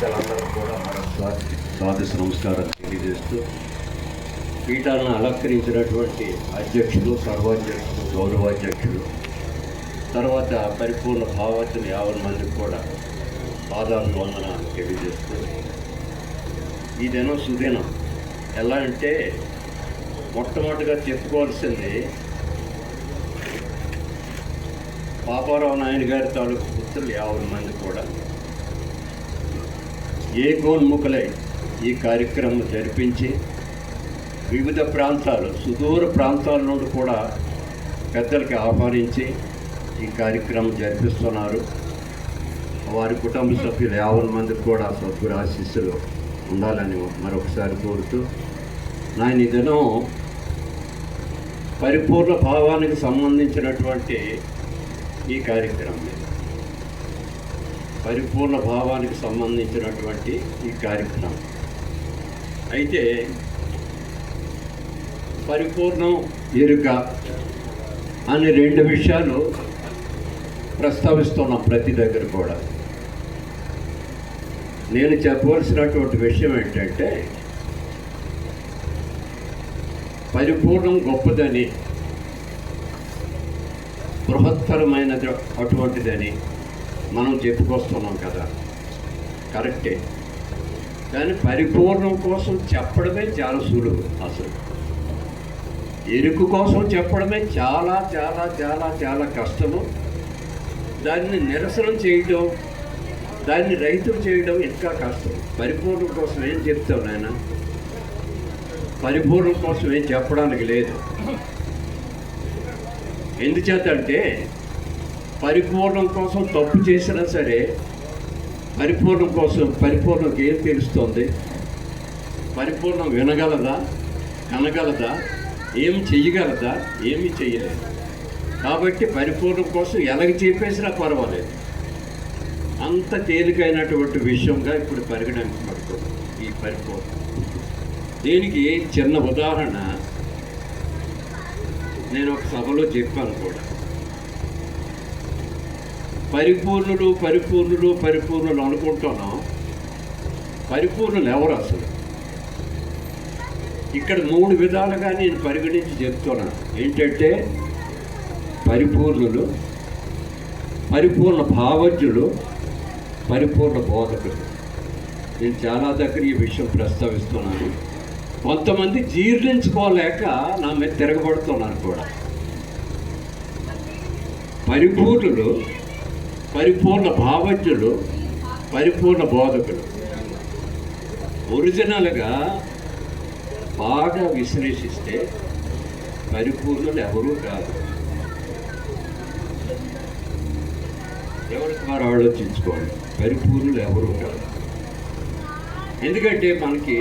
పెద్దలందరూ కూడా మరొకసారి స్వాగత నమస్కారం తెలియజేస్తూ పీఠాలను అలంకరించినటువంటి అధ్యక్షులు సర్వాధ్యక్షులు గౌరవాధ్యక్షులు తర్వాత పరిపూర్ణ భావతులు యాభై మందికి కూడా పాదాభివందనాలు తెలియజేస్తూ ఈ దినం సుదినం ఎలా అంటే మొట్టమొదటిగా చెప్పుకోవాల్సింది పాపారావు నాయుడు గారి తాలూకు పుత్రులు యాభై మంది కూడా. ఏకోన్ముఖులై ఈ కార్యక్రమం జరిపించి వివిధ ప్రాంతాలు సుదూర ప్రాంతాల నుండి కూడా పెద్దలకి ఆహ్వానించి ఈ కార్యక్రమం జరిపిస్తున్నారు. వారి కుటుంబ సభ్యులు యాభై మందికి కూడా సద్గురు ఆశీస్సులు ఉండాలని మరొకసారి కోరుతూ నాయన ఈ దినం పరిపూర్ణ భావానికి సంబంధించినటువంటి ఈ కార్యక్రమం పరిపూర్ణ భావానికి సంబంధించినటువంటి ఈ కార్యక్రమం. అయితే పరిపూర్ణం ఎరుక అనే రెండు విషయాలు ప్రస్తావిస్తున్నాం ప్రతి దగ్గర కూడా. నేను చెప్పవలసినటువంటి విషయం ఏంటంటే పరిపూర్ణం గొప్పదని బృహత్తరమైనది అటువంటిదని మనం చెప్పుకొస్తున్నాం కదా. కరెక్టే. కానీ పరిపూర్ణం కోసం చెప్పడమే చాలా సులువు అసలు. ఎరుకు కోసం చెప్పడమే చాలా చాలా చాలా చాలా కష్టము. దాన్ని నిరసనం చేయడం దాన్ని రైతులు చేయడం ఇంకా కష్టం. పరిపూర్ణం కోసం ఏం చెప్తావు నాయన? పరిపూర్ణం కోసం ఏం చెప్పడానికి లేదు. ఎందుచేత అంటే పరిపూర్ణం కోసం తప్పు చేసినా సరే పరిపూర్ణం కోసం పరిపూర్ణకి ఏం తెలుస్తుంది? పరిపూర్ణం వినగలదా? కనగలదా? ఏం చెయ్యగలదా? ఏమి చెయ్యలేదు. కాబట్టి పరిపూర్ణం కోసం ఎలాగ చెప్పేసినా పర్వాలేదు. అంత తేలికైనటువంటి విషయంగా ఇప్పుడు పరిగణించబడుతుంది ఈ పరిపూర్ణం. దీనికి చిన్న ఉదాహరణ నేను ఒక సభలో చెప్పాను కూడా. పరిపూర్ణుడు పరిపూర్ణులు పరిపూర్ణులు అనుకుంటున్నాం పరిపూర్ణులు ఎవరు అసలు? ఇక్కడ మూడు విధాలుగా నేను పరిగణించి చెప్తున్నాను ఏంటంటే పరిపూర్ణులు పరిపూర్ణ భావజ్ఞులు పరిపూర్ణ బోధకులు. నేను చాలా దగ్గర ఈ విషయం ప్రస్తావిస్తున్నాను. కొంతమంది జీర్ణించుకోలేక నా మీద తిరగబడుతున్నారు కూడా. పరిపూర్ణులు పరిపూర్ణ భావజ్ఞులు పరిపూర్ణ బోధకులు. ఒరిజినల్గా బాగా విశ్లేషిస్తే పరిపూర్ణులు ఎవరూ కాదు. ఎవరికి వారు ఆలోచించుకోండి పరిపూర్ణులు ఎవరూ కాదు. ఎందుకంటే మనకి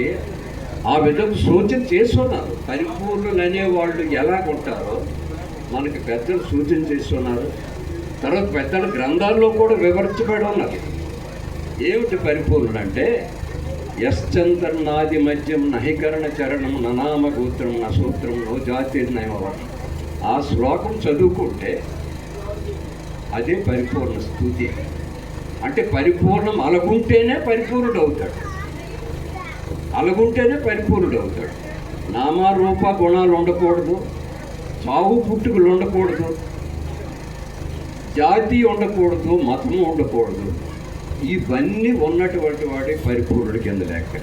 ఆ విధంగా సూచన చేస్తున్నారు. పరిపూర్ణులు అనేవాళ్ళు ఎలాగుంటారో మనకి పెద్దలు సూచన చేస్తున్నారు. తర్వాత పెద్దల గ్రంథాల్లో కూడా వివరించబడి ఉన్నది ఏమిటి పరిపూర్ణుడు అంటే యశ్చంద్రనాది మధ్యం నహికరణ చరణం ననామ గోత్రం నా సూత్రంలో జాతి నయమవరం ఆ శ్లోకం చదువుకుంటే అదే పరిపూర్ణ స్థుతి. అంటే పరిపూర్ణం అలగుంటేనే పరిపూర్ణుడు అవుతాడు అలగుంటేనే పరిపూర్ణుడు అవుతాడు నామారూప గుణాలు ఉండకూడదు చావు పుట్టుకలు ఉండకూడదు జాతి ఉండకూడదు మతము ఉండకూడదు. ఇవన్నీ ఉన్నటువంటి వాడే పరిపూర్ణుడి కింద లెక్క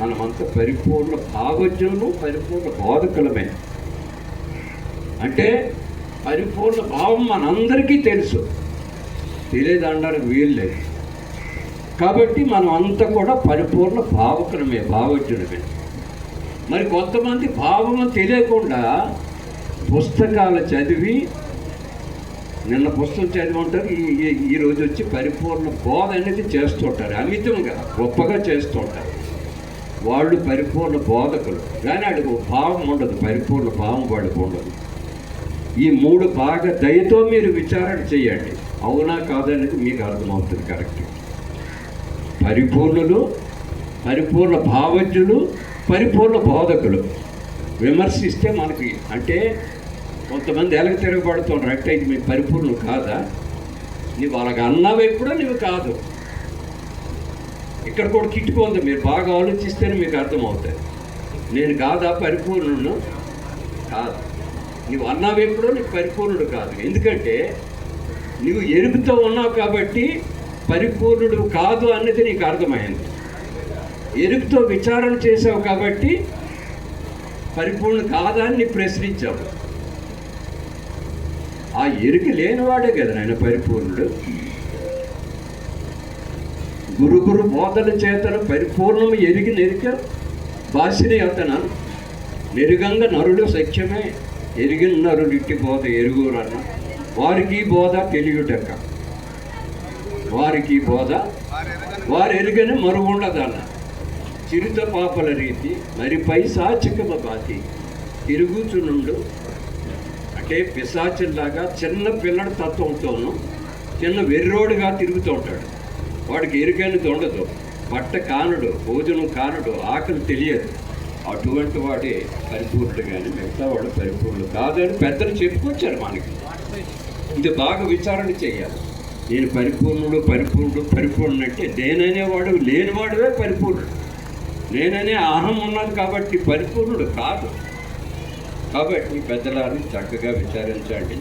మనమంతా పరిపూర్ణ భావజ్ఞులు పరిపూర్ణ బోధకులమే. అంటే పరిపూర్ణ భావం మనందరికీ తెలుసు. తెలియదనడానికి వీలు లేదు కాబట్టి మనం అంతా కూడా పరిపూర్ణ భావకులమే భావజ్ఞులమే. మరి కొంతమంది భావము తెలియకుండా పుస్తకాలు చదివి నిన్న పుస్తకం చదివి ఉంటారు ఈ ఈ- వచ్చి పరిపూర్ణ బోధ అనేది చేస్తుంటారు అమితంగా గొప్పగా చేస్తుంటారు. వాళ్ళు పరిపూర్ణ బోధకులు. కానీ అడుగు భావం ఉండదు పరిపూర్ణ భావం వాడికి ఉండదు. ఈ మూడు బాగా దయతో మీరు విచారణ చేయండి. అవునా కాదనేది మీకు అర్థమవుతుంది కరెక్ట్ పరిపూర్ణులు పరిపూర్ణ భావజ్ఞులు పరిపూర్ణ బోధకులు. విమర్శిస్తే మనకి అంటే కొంతమంది ఎలాగ తిరగబడుతున్నారు అంటే ఇది మీ పరిపూర్ణం కాదా? నీవు అలాగ అన్నావు ఎప్పుడో నీవు కాదు. ఇక్కడ కూడా కిట్టుకుంది మీరు బాగా ఆలోచిస్తేనే మీకు అర్థమవుతుంది నేను కాదా పరిపూర్ణుడు కాదు. నువ్వు అన్నావు ఎప్పుడో నీకు పరిపూర్ణుడు కాదు. ఎందుకంటే నువ్వు ఎరుపుతో ఉన్నావు కాబట్టి పరిపూర్ణుడు కాదు అన్నది నీకు అర్థమైంది. ఎరుపుతో విచారణ చేసావు కాబట్టి పరిపూర్ణ కాదా అని నీవు ప్రశ్నించావు. ఆ ఎరుక లేనివాడే కదా ఆయన పరిపూర్ణుడు. గురు గురు బోధన చేతను పరిపూర్ణము ఎరిగి నెరిక భాషని అతను నెరుగంగా నరుడు సత్యమే ఎరిగిన నరుడు ఇట్టి బోధ ఎరుగురన్న వారికి బోధ తెలియటక్క వారికి బోధ వారు ఎరుగని మరుగుండదన్న. చిరుత పాపల రీతి మరి పై పైశాచికమ బాతి తిరుగుచునుండు అంటే పిశాచుల్లాగా చిన్న పిల్లడి తత్వంతోనూ చిన్న వెర్రోడుగా తిరుగుతూ ఉంటాడు. వాడికి ఎరుకైనది ఉండదు బట్ట కానుడు భోజనం కానుడు ఆకలి తెలియదు. అటువంటి వాడే పరిపూర్ణుడు కానీ మిగతా వాడు పరిపూర్ణుడు కాదని పెద్దలు చెప్పుకొచ్చారు మనకి. ఇది బాగా విచారణ చేయాలి. నేను పరిపూర్ణుడు పరిపూర్ణుడు పరిపూర్ణుడు అంటే నేననేవాడు లేనివాడువే పరిపూర్ణుడు. నేననే అహం ఉన్నాను కాబట్టి పరిపూర్ణుడు కాదు. కాబట్టి పెద్దలారిని చక్కగా విచారించండి.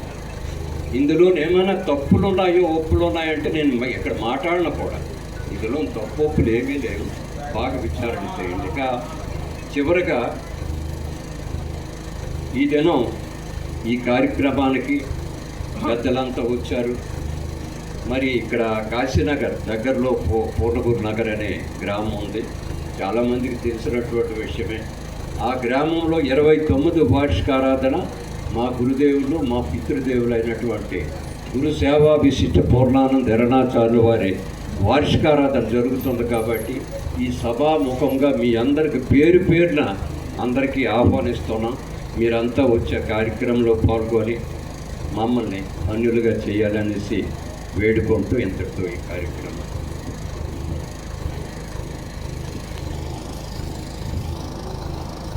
ఇందులో ఏమైనా తప్పులు ఉన్నాయో ఒప్పులు ఉన్నాయంటే నేను మ- ఇక్కడ మాట్లాడిన కూడా ఇందులో తప్పు ఒప్పులు ఏమీ లేవు. బాగా విచారణ చేయండి. ఇక చివరగా ఈ దినం ఈ కార్యక్రమానికి పెద్దలంతా వచ్చారు. మరి ఇక్కడ కాశీనగర్ దగ్గరలో పూర్ణపూర్ నగర్ అనే గ్రామం ఉంది. చాలామందికి తెలిసినటువంటి విషయమే. ఆ గ్రామంలో ఇరవై తొమ్మిది వార్షికారాధన మా గురుదేవులు మా పితృదేవులు అయినటువంటి గురు సేవాభిశిష్ట పూర్ణానంద ఎరణాచార్యులు వారి వార్షికారాధన జరుగుతుంది కాబట్టి ఈ సభాముఖంగా మీ అందరికి పేరు పేరున అందరికీ ఆహ్వానిస్తున్నాం. మీరంతా వచ్చే కార్యక్రమంలో పాల్గొని మమ్మల్ని అన్యులుగా చేయాలనేసి వేడుకుంటూ ఇంతటితో ఈ కార్యక్రమం